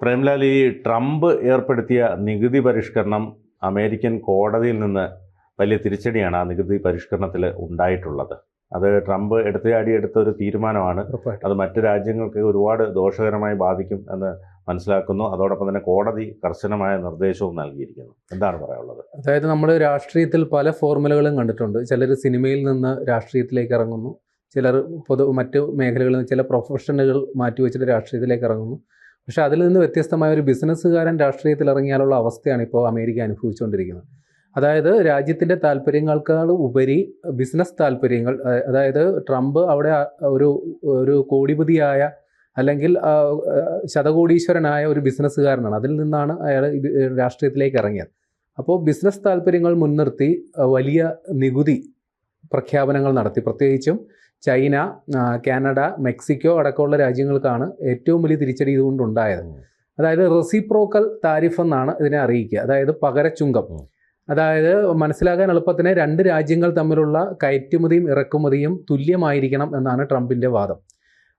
പ്രേംലാൽ ഈ ട്രംപ് ഏർപ്പെടുത്തിയ നികുതി പരിഷ്കരണം അമേരിക്കൻ കോടതിയിൽ നിന്ന് വലിയ തിരിച്ചടിയാണ് ആ നികുതി പരിഷ്കരണത്തിൽ ഉണ്ടായിട്ടുള്ളത്. അത് ട്രംപ് എടുത്തയാടി എടുത്ത ഒരു തീരുമാനമാണ്. അത് മറ്റു രാജ്യങ്ങൾക്ക് ഒരുപാട് ദോഷകരമായി ബാധിക്കും എന്ന് മനസ്സിലാക്കുന്നു. അതോടൊപ്പം തന്നെ കോടതി കർശനമായ നിർദ്ദേശവും നൽകിയിരിക്കുന്നു. എന്താണ് പറയാനുള്ളത്? അതായത് നമ്മൾ രാഷ്ട്രീയത്തിൽ പല ഫോർമുലകളും കണ്ടിട്ടുണ്ട്. ചിലർ സിനിമയിൽ നിന്ന് രാഷ്ട്രീയത്തിലേക്ക് ഇറങ്ങുന്നു. ചിലർ പൊതു മറ്റ് മേഖലകളിൽ നിന്ന് ചില പ്രൊഫഷനുകൾ മാറ്റിവെച്ചിട്ട് രാഷ്ട്രീയത്തിലേക്ക് ഇറങ്ങുന്നു. പക്ഷെ അതിൽ നിന്ന് വ്യത്യസ്തമായ ഒരു ബിസിനസ്സുകാരൻ രാഷ്ട്രീയത്തിൽ ഇറങ്ങിയാലുള്ള അവസ്ഥയാണ് ഇപ്പോൾ അമേരിക്ക അനുഭവിച്ചുകൊണ്ടിരിക്കുന്നത്. അതായത് രാജ്യത്തിന്റെ താല്പര്യങ്ങൾക്കാൾ ഉപരി ബിസിനസ് താല്പര്യങ്ങൾ അതായത് ട്രംപ് അവിടെ ഒരു ഒരു കോടിപതിയായ അല്ലെങ്കിൽ ശതകോടീശ്വരനായ ഒരു ബിസിനസ്സുകാരനാണ്. അതിൽ നിന്നാണ് അയാൾ രാഷ്ട്രീയത്തിലേക്ക് ഇറങ്ങിയത്. അപ്പോൾ ബിസിനസ് താല്പര്യങ്ങൾ മുൻനിർത്തി വലിയ നികുതി പ്രഖ്യാപനങ്ങൾ നടത്തി. പ്രത്യേകിച്ചും ചൈന കാനഡ മെക്സിക്കോ അടക്കമുള്ള രാജ്യങ്ങൾക്കാണ് ഏറ്റവും വലിയ തിരിച്ചടി ഇതുകൊണ്ടുണ്ടായത്. അതായത് റെസിപ്രോക്കൽ താരിഫ് എന്നാണ് ഇതിനെ അറിയിക്കുക. അതായത് പകരച്ചുങ്കം. അതായത് മനസ്സിലാക്കാൻ എളുപ്പത്തിന് രണ്ട് രാജ്യങ്ങൾ തമ്മിലുള്ള കയറ്റുമതിയും ഇറക്കുമതിയും തുല്യമായിരിക്കണം എന്നാണ് ട്രംപിന്റെ വാദം.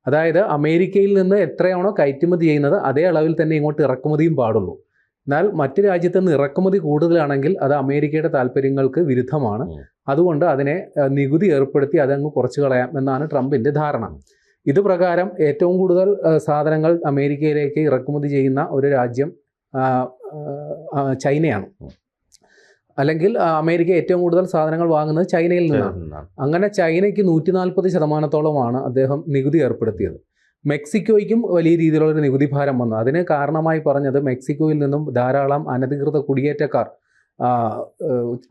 അതായത് അമേരിക്കയിൽ നിന്ന് എത്രയാണോ കയറ്റുമതി ചെയ്യുന്നത് അതേ അളവിൽ തന്നെ ഇങ്ങോട്ട് ഇറക്കുമതിയും പാടുള്ളൂ. എന്നാൽ മറ്റു രാജ്യത്ത് നിന്ന് ഇറക്കുമതി കൂടുതലാണെങ്കിൽ അത് അമേരിക്കയുടെ താല്പര്യങ്ങൾക്ക് വിരുദ്ധമാണ്. അതുകൊണ്ട് അതിനെ നികുതി ഏർപ്പെടുത്തി അതങ്ങ് കുറച്ച് കളയാം എന്നാണ് ട്രംപിന്റെ ധാരണ. ഇതുപ്രകാരം ഇത് പ്രകാരം ഏറ്റവും കൂടുതൽ സാധനങ്ങൾ അമേരിക്കയിലേക്ക് ഇറക്കുമതി ചെയ്യുന്ന ഒരു രാജ്യം ചൈനയാണ്. അല്ലെങ്കിൽ അമേരിക്ക ഏറ്റവും കൂടുതൽ സാധനങ്ങൾ വാങ്ങുന്നത് ചൈനയിൽ നിന്നാണ്. അങ്ങനെ ചൈനയ്ക്ക് നൂറ്റി നാൽപ്പത് ശതമാനത്തോളമാണ് അദ്ദേഹം നികുതി ഏർപ്പെടുത്തിയത്. മെക്സിക്കോയ്ക്കും വലിയ രീതിയിലുള്ള ഒരു നികുതി ഭാരം വന്നു. അതിന് കാരണമായി പറഞ്ഞത് മെക്സിക്കോയിൽ നിന്നും ധാരാളം അനധികൃത കുടിയേറ്റക്കാർ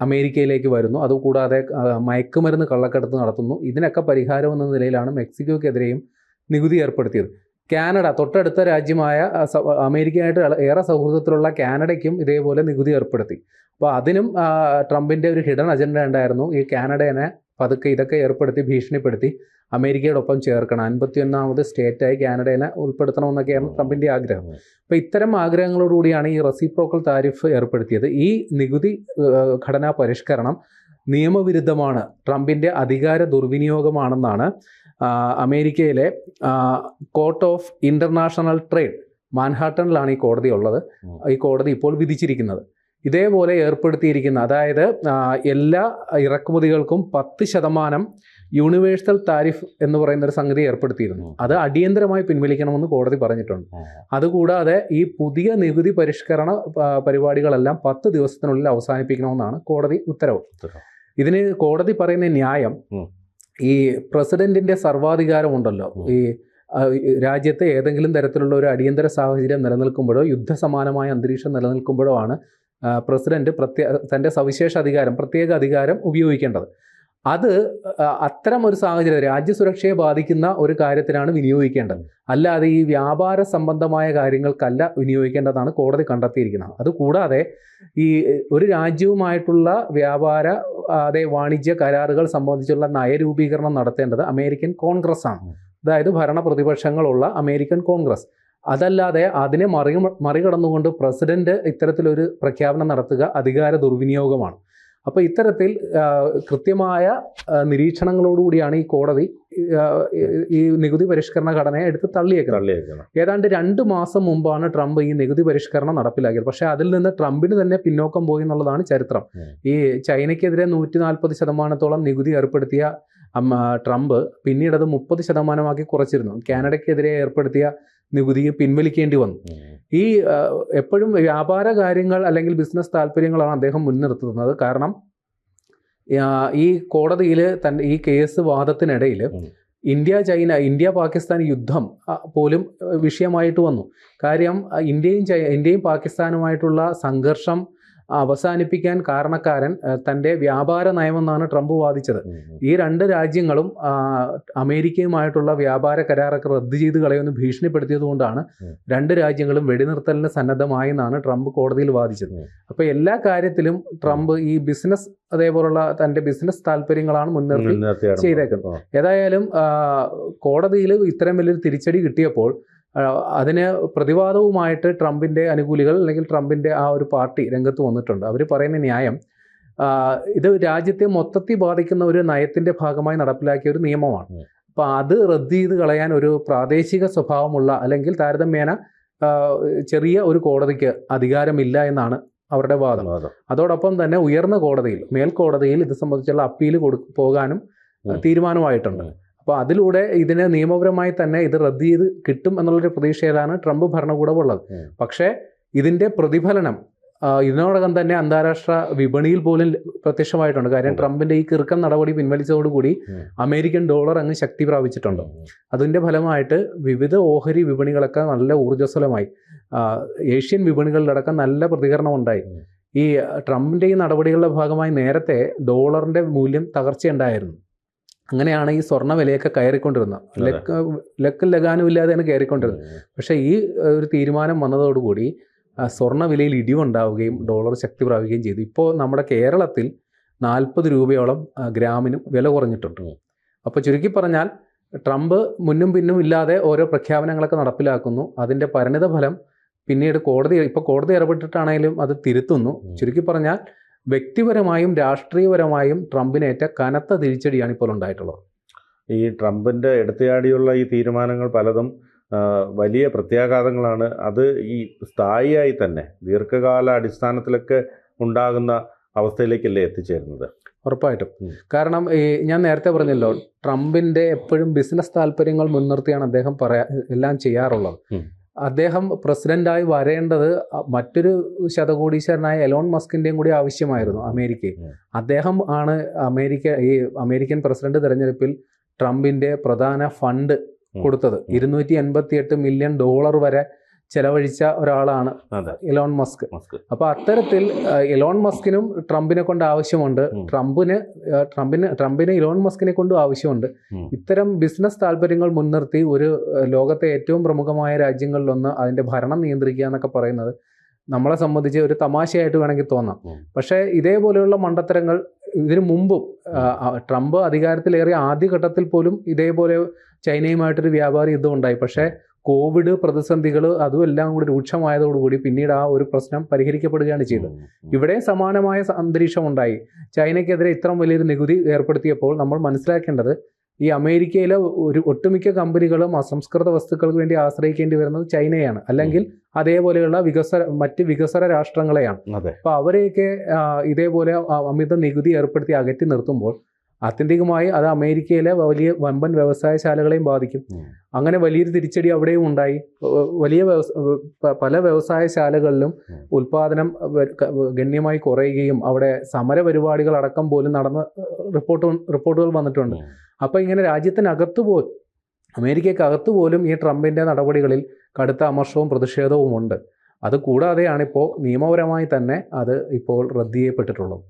അമേരിക്കയിലേക്ക് വരുന്നു. അതുകൂടാതെ മയക്കുമരുന്ന് കള്ളക്കടത്ത് നടത്തുന്നു. ഇതിനൊക്കെ പരിഹാരം എന്ന നിലയിലാണ് മെക്സിക്കോയ്ക്കെതിരെയും നികുതി ഏർപ്പെടുത്തിയത്. കാനഡ തൊട്ടടുത്ത രാജ്യമായ അമേരിക്കയായിട്ട് ഏറെ- സൗഹൃദത്തിലുള്ള കാനഡയ്ക്കും ഇതേപോലെ നികുതി ഏർപ്പെടുത്തി. അപ്പോൾ അതിനും ട്രംപിന്റെ ഒരു ഹിഡൻ അജണ്ട ഉണ്ടായിരുന്നു. ഈ കാനഡയെ പതുക്കെ ഇതൊക്കെ ഏർപ്പെടുത്തി ഭീഷണിപ്പെടുത്തി അമേരിക്കയോടൊപ്പം ചേർക്കണം. അൻപത്തി ഒന്നാമത് സ്റ്റേറ്റായി കാനഡയെ ഉൾപ്പെടുത്തണമെന്നൊക്കെയാണ് ട്രംപിന്റെ ആഗ്രഹം. അപ്പോൾ ഇത്തരം ആഗ്രഹങ്ങളോടുകൂടിയാണ് ഈ റെസിപ്രോക്കൽ താരിഫ് ഏർപ്പെടുത്തിയത്. ഈ നികുതി ഘടനാ പരിഷ്കരണം നിയമവിരുദ്ധമാണ്. ട്രംപിന്റെ അധികാര ദുർവിനിയോഗമാണെന്നാണ് അമേരിക്കയിലെ കോർട്ട് ഓഫ് ഇന്റർനാഷണൽ ട്രേഡ് മാൻഹാട്ടണിലാണ് ഈ കോടതി ഉള്ളത് ഈ കോടതി ഇപ്പോൾ വിധിച്ചിരിക്കുന്നത്. ഇതേപോലെ ഏർപ്പെടുത്തിയിരിക്കുന്ന അതായത് എല്ലാ ഇറക്കുമതികൾക്കും പത്ത് ശതമാനം യൂണിവേഴ്സൽ താരിഫ് എന്ന് പറയുന്ന ഒരു സംഗതി ഏർപ്പെടുത്തിയിരുന്നു. അത് അടിയന്തരമായി പിൻവലിക്കണമെന്ന് കോടതി പറഞ്ഞിട്ടുണ്ട്. അതുകൂടാതെ ഈ പുതിയ നികുതി പരിഷ്കരണ പരിപാടികളെല്ലാം പത്ത് ദിവസത്തിനുള്ളിൽ അവസാനിപ്പിക്കണമെന്നാണ് കോടതി ഉത്തരവ്. ഇതിന് കോടതി പറയുന്ന ന്യായം ഈ പ്രസിഡന്റിന്റെ സർവാധികാരമുണ്ടല്ലോ. ഈ രാജ്യത്തെ ഏതെങ്കിലും തരത്തിലുള്ള ഒരു അടിയന്തര സാഹചര്യം നിലനിൽക്കുമ്പോഴോ യുദ്ധസമാനമായ അന്തരീക്ഷം നിലനിൽക്കുമ്പോഴോ ആണ് പ്രസിഡന്റ് പ്രത്യേക തന്റെ സവിശേഷ അധികാരം പ്രത്യേക അധികാരം ഉപയോഗിക്കേണ്ടത്. അത് അത്തരം ഒരു സാഹചര്യം രാജ്യസുരക്ഷയെ ബാധിക്കുന്ന ഒരു കാര്യത്തിനാണ് വിനിയോഗിക്കേണ്ടത്. അല്ലാതെ ഈ വ്യാപാര സംബന്ധമായ കാര്യങ്ങൾക്കല്ല വിനിയോഗിക്കേണ്ടതാണ് കോടതി കണ്ടെത്തിയിരിക്കുന്നത്. അതുകൂടാതെ ഈ ഒരു രാജ്യവുമായിട്ടുള്ള വ്യാപാര അതെ വാണിജ്യ കരാറുകൾ സംബന്ധിച്ചുള്ള നയരൂപീകരണം നടത്തേണ്ടത് അമേരിക്കൻ കോൺഗ്രസ് ആണ് അതായത് ഭരണ പ്രതിപക്ഷങ്ങളുള്ള അമേരിക്കൻ കോൺഗ്രസ്. അതല്ലാതെ അതിനെ മറി മറികടന്നുകൊണ്ട് പ്രസിഡന്റ് ഇത്തരത്തിലൊരു പ്രഖ്യാപനം നടത്തുക അധികാര ദുർവിനിയോഗമാണ്. അപ്പോൾ ഇത്തരത്തിൽ കൃത്യമായ നിരീക്ഷണങ്ങളോടുകൂടിയാണ് ഈ കോടതി ഈ നികുതി പരിഷ്കരണ ഘടനയെ എടുത്ത് തള്ളിയേക്കുന്നത്. ഏതാണ്ട് രണ്ട് മാസം മുമ്പാണ് ട്രംപ് ഈ നികുതി പരിഷ്കരണം നടപ്പിലാക്കിയത്. പക്ഷേ അതിൽ നിന്ന് ട്രംപിന് തന്നെ പിന്നോക്കം പോയി എന്നുള്ളതാണ് ചരിത്രം. ഈ ചൈനയ്ക്കെതിരെ നൂറ്റി നാൽപ്പത് ശതമാനത്തോളം നികുതി ഏർപ്പെടുത്തിയ ട്രംപ് പിന്നീട് അത് മുപ്പത് ശതമാനമാക്കി കുറച്ചിരുന്നു. കാനഡയ്ക്കെതിരെ ഏർപ്പെടുത്തിയ നികുതി പിൻവലിക്കേണ്ടി വന്നു. ഈ എപ്പോഴും വ്യാപാര കാര്യങ്ങൾ അല്ലെങ്കിൽ ബിസിനസ് താല്പര്യങ്ങളാണ് അദ്ദേഹം മുൻനിർത്തുന്നത് കാരണം ഈ കോടതിയിൽ തന്റെ ഈ കേസ് വാദത്തിനിടയിൽ. ഇന്ത്യ ചൈന ഇന്ത്യ പാകിസ്ഥാൻ യുദ്ധം പോലും വിഷയമായിട്ട് വന്നു കാര്യം ഇന്ത്യയും ഇന്ത്യയും പാകിസ്ഥാനുമായിട്ടുള്ള സംഘർഷം അവസാനിപ്പിക്കാൻ കാരണക്കാരൻ തന്റെ തന്റെ വ്യാപാര നയമെന്നാണ് ട്രംപ് വാദിച്ചത്. ഈ രണ്ട് രാജ്യങ്ങളും അമേരിക്കയുമായിട്ടുള്ള വ്യാപാര കരാറൊക്കെ റദ്ദ് ചെയ്ത് കളയുമെന്ന് ഭീഷണിപ്പെടുത്തിയതുകൊണ്ടാണ് കൊണ്ടാണ് രണ്ട് രാജ്യങ്ങളും വെടിനിർത്തലിന് സന്നദ്ധമായെന്നാണ് ട്രംപ് കോടതിയിൽ വാദിച്ചത്. അപ്പൊ അപ്പോൾ എല്ലാ കാര്യത്തിലും ട്രംപ് ഈ ബിസിനസ് അതേപോലുള്ള തന്റെ ബിസിനസ് താല്പര്യങ്ങളാണ് മുൻനിർത്തി ചെയ്തേക്കുന്നത്. ഏതായാലും കോടതിയിൽ ഇത്രയും വലിയൊരു തിരിച്ചടി കിട്ടിയപ്പോൾ അതിന് പ്രതിവാദവുമായിട്ട് ട്രംപിന്റെ അനുകൂലികൾ അല്ലെങ്കിൽ ട്രംപിന്റെ ആ ഒരു പാർട്ടി രംഗത്ത് വന്നിട്ടുണ്ട്. അവർ പറയുന്ന ന്യായം ഇത് രാജ്യത്തെ മൊത്തത്തിൽ ബാധിക്കുന്ന ഒരു നയത്തിന്റെ ഭാഗമായി നടപ്പിലാക്കിയ ഒരു നിയമമാണ്. അപ്പോൾ അത് റദ്ദ് ചെയ്ത് കളയാൻ ഒരു പ്രാദേശിക സ്വഭാവമുള്ള അല്ലെങ്കിൽ താരതമ്യേന ചെറിയ ഒരു കോടതിക്ക് അധികാരമില്ല എന്നാണ് അവരുടെ വാദം. അതോടൊപ്പം തന്നെ ഉയർന്ന കോടതിയിൽ മേൽക്കോടതിയിൽ ഇത് സംബന്ധിച്ചുള്ള അപ്പീൽ കൊടു പോകാനും തീരുമാനമായിട്ടുണ്ട്. അപ്പോൾ അതിലൂടെ ഇതിനെ നിയമപരമായി തന്നെ ഇത് റദ്ദ് ചെയ്ത് കിട്ടും എന്നുള്ളൊരു പ്രതീക്ഷയിലാണ് ട്രംപ് ഭരണകൂടം ഉള്ളത് പക്ഷേ ഇതിന്റെ പ്രതിഫലനം ഇതിനോടകം തന്നെ അന്താരാഷ്ട്ര വിപണിയിൽ പോലും പ്രത്യക്ഷമായിട്ടുണ്ട്. കാര്യം ട്രംപിന്റെ ഈ കിറുക്കൻ നടപടി പിൻവലിച്ചതോടുകൂടി അമേരിക്കൻ ഡോളർ അങ്ങ് ശക്തി പ്രാപിച്ചിട്ടുണ്ട്. അതിന്റെ ഫലമായിട്ട് വിവിധ ഓഹരി വിപണികളൊക്കെ നല്ല ഊർജസ്വലമായി ഏഷ്യൻ വിപണികളിലടക്കം നല്ല പ്രതികരണം ഉണ്ടായി ഈ ട്രംപിന്റെ ഈ നടപടികളുടെ ഭാഗമായി നേരത്തെ ഡോളറിന്റെ മൂല്യം തകർച്ചയുണ്ടായിരുന്നു. അങ്ങനെയാണ് ഈ സ്വർണ വിലയൊക്കെ കയറിക്കൊണ്ടിരുന്നത്. ലക്ക് ലക്കും ലഗാനും ഇല്ലാതെയാണ് കയറിക്കൊണ്ടിരുന്നത്. പക്ഷേ ഈ ഒരു തീരുമാനം വന്നതോടുകൂടി സ്വർണ വിലയിൽ ഇടിവുണ്ടാവുകയും ഡോളർ ശക്തി പ്രാപിക്കുകയും ചെയ്തു. ഇപ്പോൾ നമ്മുടെ കേരളത്തിൽ നാൽപ്പത് രൂപയോളം ഗ്രാമിനും വില കുറഞ്ഞിട്ടുണ്ട്. അപ്പോൾ ചുരുക്കി പറഞ്ഞാൽ ട്രംപ് മുന്നും പിന്നും ഇല്ലാതെ ഓരോ പ്രഖ്യാപനങ്ങളൊക്കെ നടപ്പിലാക്കുന്നു. അതിന്റെ പരിണിത ഫലം പിന്നീട് കോടതി ഇപ്പോൾ കോടതി ഇടപെട്ടിട്ടാണെങ്കിലും അത് തിരുത്തുന്നു. ചുരുക്കി പറഞ്ഞാൽ വ്യക്തിപരമായും രാഷ്ട്രീയപരമായും ട്രംപിനേറ്റ കനത്ത തിരിച്ചടിയാണ് ഇപ്പോൾ ഉണ്ടായിട്ടുള്ളത്. ഈ ട്രംപിന്റെ എടുത്തയാടിയുള്ള ഈ തീരുമാനങ്ങൾ പലതും വലിയ പ്രത്യാഘാതങ്ങളാണ്. അത് ഈ സ്ഥായിയായി തന്നെ ദീർഘകാല അടിസ്ഥാനത്തിലൊക്കെ ഉണ്ടാകുന്ന അവസ്ഥയിലേക്കല്ലേ എത്തിച്ചേരുന്നത്? ഉറപ്പായിട്ടും. കാരണം ഈ ഞാൻ നേരത്തെ പറഞ്ഞല്ലോ ട്രംപിന്റെ എപ്പോഴും ബിസിനസ് താല്പര്യങ്ങൾ മുൻനിർത്തിയാണ് അദ്ദേഹം പറയാ എല്ലാം ചെയ്യാറുള്ളത്. അദ്ദേഹം പ്രസിഡന്റായി വരേണ്ടത് മറ്റൊരു ശതകോടീശ്വരനായ എലോൺ മസ്കിന്റെയും കൂടി ആവശ്യമായിരുന്നു അമേരിക്കയിൽ. അദ്ദേഹം ആണ് അമേരിക്ക ഈ അമേരിക്കൻ പ്രസിഡന്റ് തെരഞ്ഞെടുപ്പിൽ ട്രംപിന്റെ പ്രധാന ഫണ്ട്. കൊടുത്തത് ഇരുന്നൂറ്റി എൺപത്തി എട്ട് മില്യൺ ഡോളർ വരെ ചെലവഴിച്ച ഒരാളാണ് ഇലോൺ മസ്ക്. അപ്പൊ അത്തരത്തിൽ ഇലോൺ മസ്കിനും ട്രംപിനെ കൊണ്ട് ആവശ്യമുണ്ട്. ട്രംപിന് ട്രംപിന് ട്രംപിന് ഇലോൺ മസ്കിനെ കൊണ്ടും ആവശ്യമുണ്ട്. ഇത്തരം ബിസിനസ് താല്പര്യങ്ങൾ മുൻനിർത്തി ഒരു ലോകത്തെ ഏറ്റവും പ്രമുഖമായ രാജ്യങ്ങളിലൊന്ന് അതിന്റെ ഭരണം നിയന്ത്രിക്കുക എന്നൊക്കെ പറയുന്നത് നമ്മളെ സംബന്ധിച്ച് ഒരു തമാശയായിട്ട് വേണമെങ്കിൽ തോന്നാം. പക്ഷേ ഇതേപോലെയുള്ള മണ്ടത്തരങ്ങൾ ഇതിനു മുമ്പും ട്രംപ് അധികാരത്തിലേറിയ ആദ്യഘട്ടത്തിൽ പോലും ഇതേപോലെ ചൈനയുമായിട്ടൊരു വ്യാപാര യുദ്ധം ഉണ്ടായി പക്ഷേ കോവിഡ് പ്രതിസന്ധികൾ അതും എല്ലാം കൂടി രൂക്ഷമായതോടുകൂടി പിന്നീട് ആ ഒരു പ്രശ്നം പരിഹരിക്കപ്പെടുകയാണ് ചെയ്തത്. ഇവിടെ സമാനമായ അന്തരീക്ഷം ഉണ്ടായി ചൈനയ്ക്കെതിരെ ഇത്രയും വലിയൊരു നികുതി ഏർപ്പെടുത്തിയപ്പോൾ നമ്മൾ മനസ്സിലാക്കേണ്ടത് ഈ അമേരിക്കയിലെ ഒരു ഒട്ടുമിക്ക കമ്പനികളും അസംസ്കൃത വസ്തുക്കൾക്ക് വേണ്ടി ആശ്രയിക്കേണ്ടി വരുന്നത് ചൈനയാണ്. അല്ലെങ്കിൽ അതേപോലെയുള്ള വികസന മറ്റ് വികസന രാഷ്ട്രങ്ങളെയാണ്. അപ്പൊ അപ്പോൾ അവരെയൊക്കെ ഇതേപോലെ അമിത നികുതി ഏർപ്പെടുത്തി അകറ്റി നിർത്തുമ്പോൾ ആത്യന്തികമായി അത് അമേരിക്കയിലെ വലിയ വമ്പൻ വ്യവസായശാലകളെയും ബാധിക്കും. അങ്ങനെ വലിയൊരു തിരിച്ചടി അവിടെയും ഉണ്ടായി. വലിയ പല വ്യവസായശാലകളിലും ശാലകളിലും ഉൽപാദനം ഗണ്യമായി കുറയുകയും അവിടെ സമര പരിപാടികൾ അടക്കം പോലും നടന്ന റിപ്പോർട്ട് റിപ്പോർട്ടുകൾ വന്നിട്ടുണ്ട്. അപ്പോൾ ഇങ്ങനെ രാജ്യത്തിനകത്ത് പോലും അമേരിക്കക്കകത്ത് പോലും ഈ ട്രംപിന്റെ നടപടികളിൽ കടുത്ത അമർഷവും പ്രതിഷേധവും ഉണ്ട് അത് കൂടാതെയാണിപ്പോൾ നിയമപരമായി തന്നെ അത് ഇപ്പോൾ റദ്ദ് ചെയ്യപ്പെട്ടിട്ടുള്ളത്.